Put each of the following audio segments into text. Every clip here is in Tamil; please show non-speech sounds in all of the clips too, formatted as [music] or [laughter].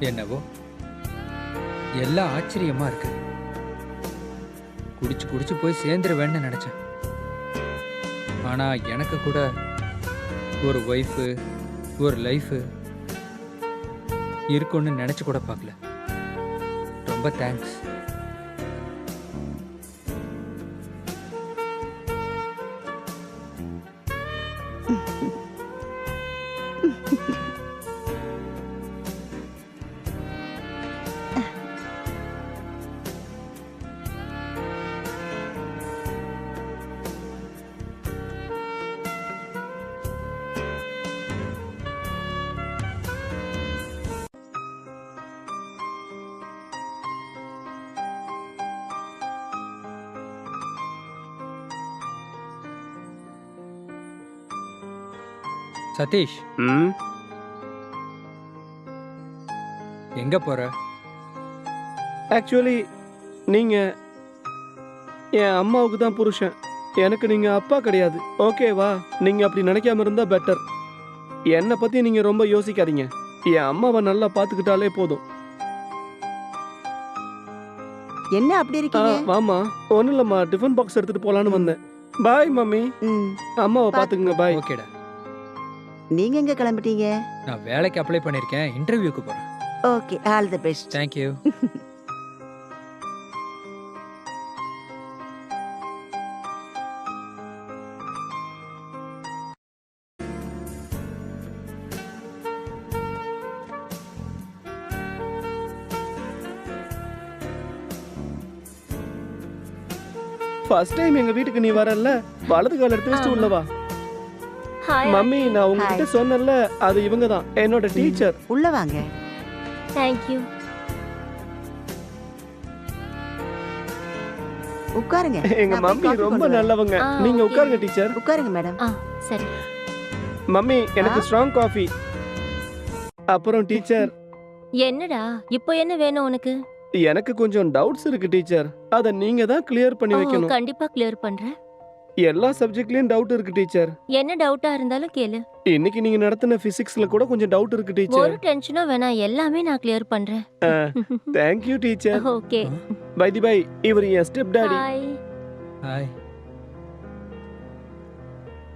என்னவோ? எல்லாம் ஆச்சரியமா இருக்கு. குடிச்சு குடிச்சு போய் சேர்ந்துருவேன்னு நினைச்சேன். ஆனா எனக்கு கூட ஒரு ஒய்ஃபு ஒரு லைஃபு இருக்கும்னு நினைச்சு கூட பார்க்கல. ரொம்ப தேங்க்ஸ் சதீஷ். ம்? எங்க போற? ஆக்சுவலி நீங்கள் என் அம்மாவுக்கு தான் புருஷன். எனக்கு நீங்கள் அப்பா கிடையாது. ஓகேவா நீங்கள் அப்படி நினைக்காம இருந்தால் பெட்டர் என்னை பற்றி நீங்கள் ரொம்ப யோசிக்காதீங்க. என் அம்மாவை நல்லா பார்த்துக்கிட்டாலே போதும். என்ன அப்படி ஆ இருக்கீங்க வாமா ஒன்றும் இல்லைம்மா. டிஃபன் பாக்ஸ் எடுத்துகிட்டு போகலான்னு வந்தேன். Bye mummy. ம், அம்மாவை பார்த்துக்குங்க. பாய் ஓகேடா நீங்க எங்க கிளம்பிட்டீங்க? நான் வேலைக்கு அப்ளை பண்ணியிருக்கேன். இன்டர்வியூக்கு போறேன். Okay all the best thank you first time எங்கள் வீட்டுக்கு நீ வரல வலது கால் எடுத்து வச்சுட்டு ஆமா. உள்ளவா ஹாய் மம்மி நான் உங்ககிட்ட சொன்னேன்ல அது இவங்க தான் என்னோட டீச்சர். உள்ள வாங்க. தேங்க்யூ உட்காருங்க. எங்க மம்மி ரொம்ப. நல்லவங்க. நீங்க. உட்காருங்க டீச்சர். உட்காருங்க மேடம். ஆ சரி. மம்மி எனக்கு? ஸ்ட்ராங் காஃபி அப்புறம் டீச்சர். என்னடா? இப்போ என்ன வேணும் உனக்கு? எனக்கு கொஞ்சம் டவுட்ஸ் இருக்கு டீச்சர். அத நீங்க தான் கிளியர் பண்ணி வைக்கணும். கண்டிப்பா கிளியர் பண்றேன். எல்லா சப்ஜெக்ட்லயும் டவுட் இருக்கு டீச்சர் என்ன டவுட்டா இருந்தாலும் கேளு. இன்னைக்கு நீங்க நடத்தின பிசிக்ஸ்ல கூட கொஞ்சம் டவுட் இருக்கு டீச்சர் ஒரு டென்ஷனும் வேணாம் எல்லாமே நான் கிளியர் பண்றேன். Thank you teacher okay bye the bye இவர் என் step daddy hi hi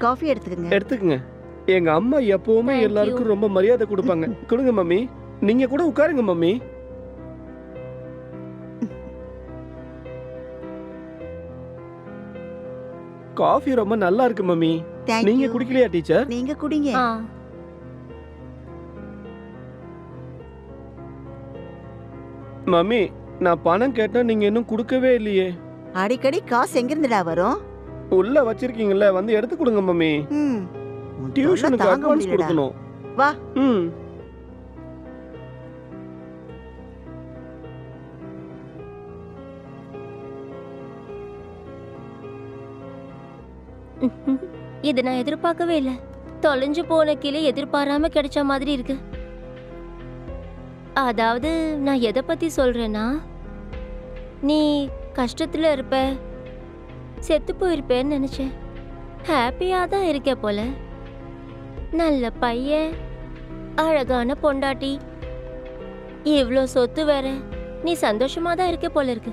coffee எடுத்துக்கங்க. எடுத்துக்கங்க. எங்க அம்மா எப்பவுமே Thank you. எல்லாருக்கும் ரொம்ப மரியாதை கொடுப்பாங்க. கொடுங்க மம்மி. நீங்க கூட உட்காருங்க மம்மி. காஃபி ரொம்ப நல்லா இருக்கு மம்மி நீங்க குடிக்கலையா டீச்சர்? நீங்க குடிங்க. ஆ. மம்மி நான் பணம் கேட்டா நீங்க இன்னும் கொடுக்கவே இல்லையே. அடிக்கடி காசு எங்கிருந்துடா வரும்? உள்ள வச்சிருக்கீங்கல்ல வந்து எடுத்து கொடுங்க மம்மி. ம். உன் தொல்லை டியூஷனுக்கு தாங்க அட்வான்ஸ் முடியலடா. கொடுக்கணும். வா. ம். இது நான் எதிர்பார்க்கவே இல்ல. தொலைஞ்சு போன கிளி எதிர்பாராம கிடைச்ச மாதிரி இருக்கு. அதாவது நான் எதை பத்தி சொல்றேன்னா நீ கஷ்டத்துல இருப்ப செத்து போயிருப்பேன்னு நினைச்சேன். ஹாப்பியா தான் இருக்க போல. நல்ல பையன் அழகான பொண்டாட்டி. இவ்வளோ சொத்து வேற நீ சந்தோஷமா தான் இருக்க போல இருக்கு.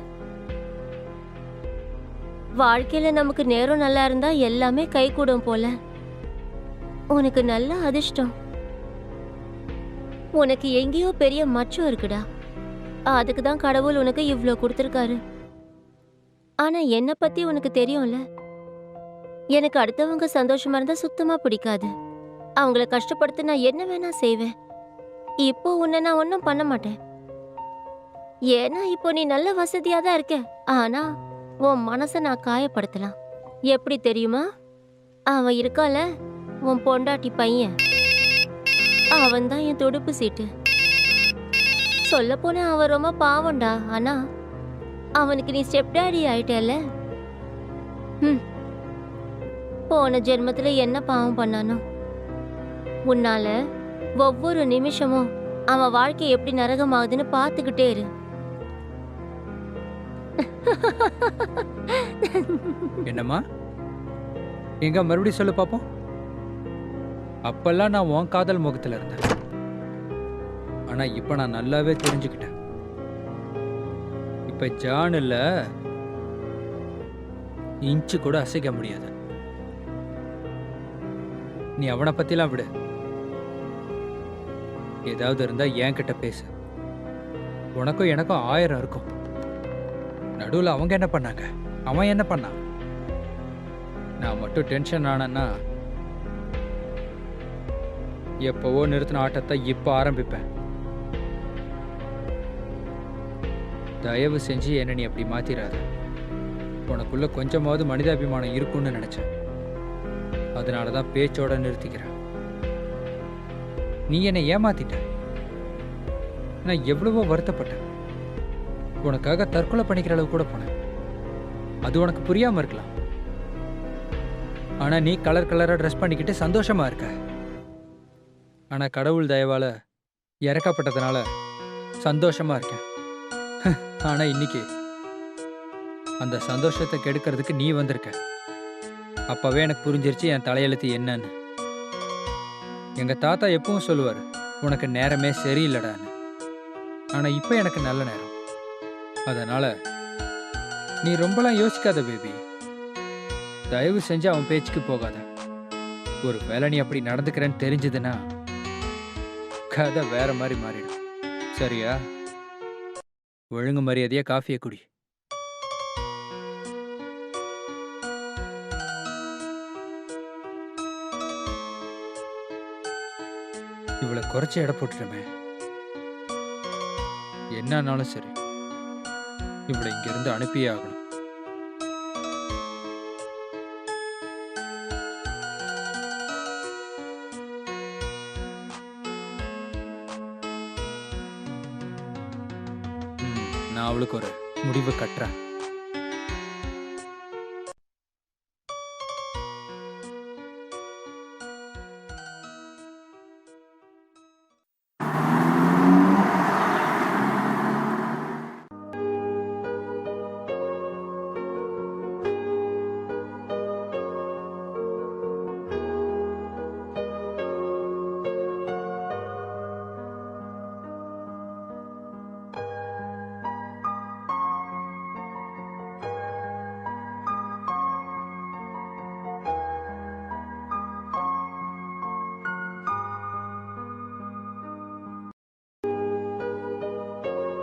வாழ்க்கையில நமக்கு நேரம் நல்லா இருந்தா எல்லாமே கைகூடும் போல. உனக்கு நல்ல அதிர்ஷ்டம். உனக்கு எங்கேயோ பெரிய மச்சம் இருக்குடா. அதுக்கு தான் கடவுள் உனக்கு இவ்வளோ கொடுத்துருக்காரு. ஆனா என்னை பத்தி உனக்கு தெரியும்ல? எனக்கு அடுத்தவங்க சந்தோஷமா இருந்தா சுத்தமா பிடிக்காது. அவங்கள கஷ்டப்படுத்த நான் என்ன வேணா செய்வேன். இப்போ உன்னை நான் ஒன்றும் பண்ண மாட்டேன். ஏன்னா இப்போ நீ நல்ல வசதியாக தான் இருக்க ஆனா உன் மனசை நான் காயப்படுத்தலாம். எப்படி தெரியுமா? அவன் இருக்கால உன் பொண்டாட்டி பையன். அவன் தான் என் துடுப்பு சீட்டு. சொல்ல போனா அவன் ரொம்ப பாவம்டா ஆனா அவனுக்கு நீ ஸ்டெப் டேடி ஆயிட்டல ம். போன ஜென்மத்துல என்ன பாவம் பண்ணானோ? உன்னால ஒவ்வொரு நிமிஷமும் அவன் வாழ்க்கை எப்படி நரகமாகுதுன்னு பார்த்துக்கிட்டே இரு. என்னம்மா? எங்க மறுபடியும் சொல்லு பாப்போம். அப்பெல்லாம் நான் உன் காதல் முகத்துல இருந்தேன். ஆனா இப்ப நான் நல்லாவே தெரிஞ்சுக்கிட்டேன். இப்ப ஜான் இல்ல இன்ச்சு கூட அசைக்க முடியாது. நீ அவனை பத்திலாம் விடு. ஏதாவது இருந்தா என்கிட்ட பேசு. உனக்கும் எனக்கும் ஆயிரம் இருக்கும். நடுவுல அவங்க என்ன பண்ணாங்க? அவன் என்ன பண்ணான்? நான் மட்டும் டென்ஷன் ஆனேன்னா எப்போவோ நிறுத்தின ஆட்டத்தை இப்போ ஆரம்பிப்பேன். தயவு செஞ்சு என்ன நீ அப்படி மாத்திராத. உனக்குள்ள கொஞ்சமாவது மனிதாபிமானம் இருக்கும்னு நினைச்சேன். அதனால தான் பேச்சோட நிறுத்திக்கிறேன். நீ என்னை ஏமாத்திட்ட. நான் எவ்வளவோ வருத்தப்பட்டேன். உனக்காக தற்கொலை பண்ணிக்கிற அளவு கூட போனேன். அது உனக்கு புரியாமல் இருக்கலாம். ஆனா நீ கலர் கலராக ட்ரெஸ் பண்ணிக்கிட்டு சந்தோஷமா இருக்க. ஆனா கடவுள் தயவால இறக்கப்பட்டதுனால சந்தோஷமா இருக்கேன். [laughs] ஆனா இன்னைக்கு அந்த சந்தோஷத்தை கெடுக்கிறதுக்கு நீ வந்திருக்க. அப்பவே எனக்கு புரிஞ்சிருச்சு என் தலையெழுத்து என்னன்னு. எங்க தாத்தா எப்பவும் சொல்லுவார் உனக்கு நேரமே சரியில்லடான்னு. ஆனா இப்போ எனக்கு நல்ல நேரம். அதனால நீ ரொம்பலாம் யோசிக்காத பேபி தயவு செஞ்சு அவன் பேச்சுக்கு போகாத. ஒரு வேலை நீ அப்படி நடந்துக்கிறேன்னு தெரிஞ்சதுன்னா கதை வேற மாதிரி மாறிடும். சரியா? ஒழுங்கு மரியாதையா காஃபியை குடி. இவளை குறைச்சி எடை போட்டுருமே என்னன்னாலும் சரி. இவளை இங்கிருந்து அனுப்பியே ஆகணும். நான் அவளுக்கு ஒரு முடிவு கட்டுறேன்.